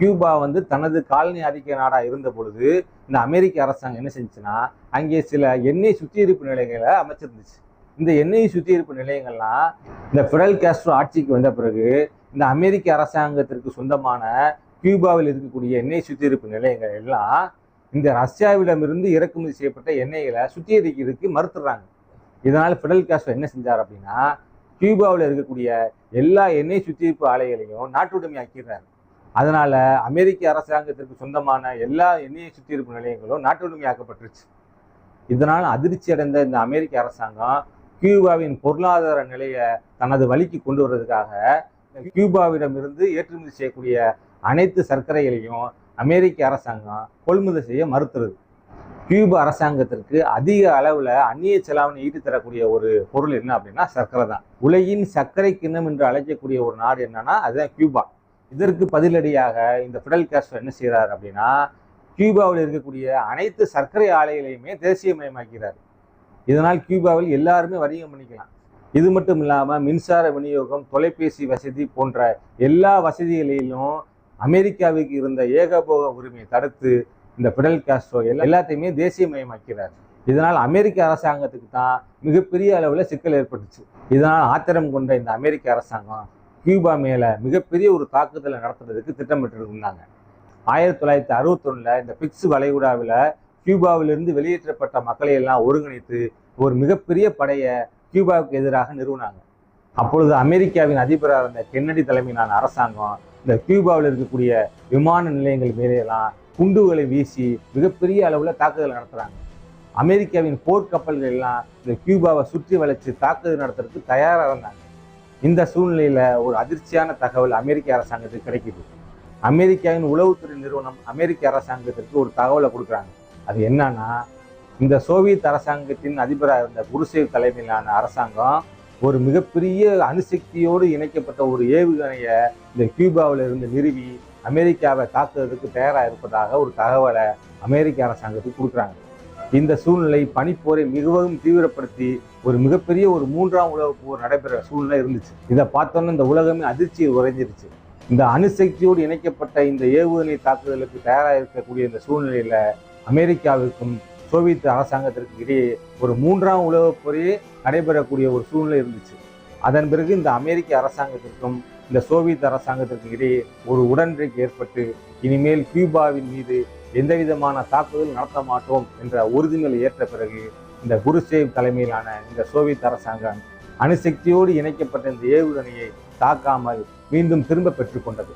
Cuba வந்து தனது colony ஆதிக்க நாடாக இருந்த பொழுது இந்த அமெரிக்க அரசாங்கம் என்ன செஞ்சுன்னா அங்கே சில எண்ணெய் சுத்திகரிப்பு நிலையங்களை அமைச்சிருந்துச்சு. இந்த எண்ணெய் சுத்திகரிப்பு நிலையங்கள்லாம் இந்த ஃபிடல் கேஸ்ட்ரோ ஆட்சிக்கு வந்த பிறகு இந்த அமெரிக்க அரசாங்கத்திற்கு சொந்தமான கியூபாவில் இருக்கக்கூடிய எண்ணெய் சுத்திகரிப்பு நிலையங்கள் எல்லாம் இந்த ரஷ்யாவிடமிருந்து இறக்குமதி செய்யப்பட்ட எண்ணெய்களை சுத்திகரிக்கிறதுக்கு மறுத்துடுறாங்க. இதனால் ஃபிடல் காஸ்ட்ரோ என்ன செஞ்சார் அப்படின்னா கியூபாவில் இருக்கக்கூடிய எல்லா எண்ணெய் சுத்திகரிப்பு ஆலைகளையும் நாட்டுடைமையாக்கிறார் அதனால் அமெரிக்க அரசாங்கத்திற்கு சொந்தமான எல்லா எண்ணியை சுற்றி இருக்கும் நிலையங்களும் நாட்டுடைமையாக்கப்பட்டுருச்சு இதனால் அதிர்ச்சி அடைந்த இந்த அமெரிக்க அரசாங்கம் கியூபாவின் பொருளாதார நிலையை தனது வழிக்கு கொண்டு வர்றதுக்காக கியூபாவிடமிருந்து ஏற்றுமதி செய்யக்கூடிய அனைத்து சர்க்கரைகளையும் அமெரிக்க அரசாங்கம் கொள்முதல் செய்ய மறுத்துறது கியூபா அரசாங்கத்திற்கு அதிக அளவில் அந்நிய செலாவணி ஈட்டு தரக்கூடிய ஒரு பொருள் என்ன அப்படின்னா சர்க்கரை தான். உலகின் சர்க்கரை கிண்ணம் என்று அழைக்கக்கூடிய ஒரு நாடு என்னன்னா அதுதான் கியூபா. இதற்கு பதிலடியாக இந்த ஃபிடல் காஸ்ட்ரோ என்ன செய்கிறார் அப்படின்னா கியூபாவில் இருக்கக்கூடிய அனைத்து சர்க்கரை ஆலைகளையுமே தேசியமயமாக்கிறார். இதனால் கியூபாவில் எல்லாருமே வணிகம் பண்ணிக்கலாம். இது மட்டும் இல்லாமல் மின்சார விநியோகம் தொலைபேசி வசதி போன்ற எல்லா வசதிகளிலும் அமெரிக்காவுக்கு இருந்த ஏகபோக உரிமையை தடுத்து இந்த ஃபிடல் காஸ்ட்ரோ எல்லா எல்லாத்தையுமே தேசியமயமாக்கிறார். இதனால் அமெரிக்க அரசாங்கத்துக்கு தான் மிகப்பெரிய அளவில் சிக்கல் ஏற்பட்டுச்சு. இதனால் ஆத்திரம் கொண்ட இந்த அமெரிக்க அரசாங்கம் கியூபா மேலே மிகப்பெரிய ஒரு தாக்குதலை நடத்துறதுக்கு திட்டமிட்டு இருந்தாங்க ஆயிரத்தி தொள்ளாயிரத்தி அறுபத்தொன்னில் இந்த பிக்ஸ் வளைகுடாவில் கியூபாவிலிருந்து வெளியேற்றப்பட்ட மக்களை எல்லாம் ஒருங்கிணைத்து ஒரு மிகப்பெரிய படையை கியூபாவுக்கு எதிராக நிறுவனாங்க. அப்பொழுது அமெரிக்காவின் அதிபராக இருந்த கென்னடி தலைமையிலான அரசாங்கம் இந்த கியூபாவில் இருக்கக்கூடிய விமான நிலையங்கள் மேலேலாம் குண்டுகளை வீசி மிகப்பெரிய அளவில் தாக்குதல் நடத்துகிறாங்க அமெரிக்காவின் போர்க்கப்பல்கள் எல்லாம் இந்த கியூபாவை சுற்றி வளைச்சு தாக்குதல் நடத்துறதுக்கு தயாராக இருந்தாங்க. இந்த சூழ்நிலையில் ஒரு அதிர்ச்சியான தகவல் அமெரிக்க அரசாங்கத்துக்கு கிடைக்குது. அமெரிக்காவின் உளவுத்துறை நிறுவனம் அமெரிக்க அரசாங்கத்திற்கு ஒரு தகவலை கொடுக்குறாங்க. அது என்னன்னா இந்த சோவியத் அரசாங்கத்தின் அதிபராக இருந்த குருசேவ் தலைமையிலான அரசாங்கம் ஒரு மிகப்பெரிய அணுசக்தியோடு இணைக்கப்பட்ட ஒரு ஏவுகணையை இந்த கியூபாவில் இருந்து நிறுவி அமெரிக்காவை தாக்குறதுக்கு தயாராக இருப்பதாக ஒரு தகவலை அமெரிக்க அரசாங்கத்துக்கு கொடுக்குறாங்க. இந்த சூழ்நிலை பனிப்போரை மிகவும் தீவிரப்படுத்தி ஒரு மிகப்பெரிய ஒரு மூன்றாம் உலக போர் நடைபெற சூழ்நிலை இருந்துச்சு. இதை பார்த்தோன்னே இந்த உலகமே அதிர்ச்சி உறைஞ்சிருச்சு. இந்த அணுசக்தியோடு இணைக்கப்பட்ட இந்த ஏவுகணை தாக்குதலுக்கு தயாராக இருக்கக்கூடிய இந்த சூழ்நிலையில அமெரிக்காவிற்கும் சோவியத் அரசாங்கத்திற்கு இடையே ஒரு மூன்றாம் உலகப் போரே நடைபெறக்கூடிய ஒரு சூழ்நிலை இருந்துச்சு. அதன் பிறகு இந்த அமெரிக்க அரசாங்கத்திற்கும் இந்த சோவியத் அரசாங்கத்திற்கு இடையே ஒரு உடன்படிக்கை ஏற்பட்டு இனிமேல் கியூபாவின் மீது எந்த விதமான தாக்குதல் நடத்த மாட்டோம் என்ற உறுதிமொழி ஏற்ற பிறகு இந்த குருசேவ் தலைமையிலான இந்த சோவியத் அரசாங்கம் அணுசக்தியோடு இணைக்கப்பட்ட இந்த ஏவுகணையை தாக்காமல் மீண்டும் திரும்ப பெற்றுக்கொண்டது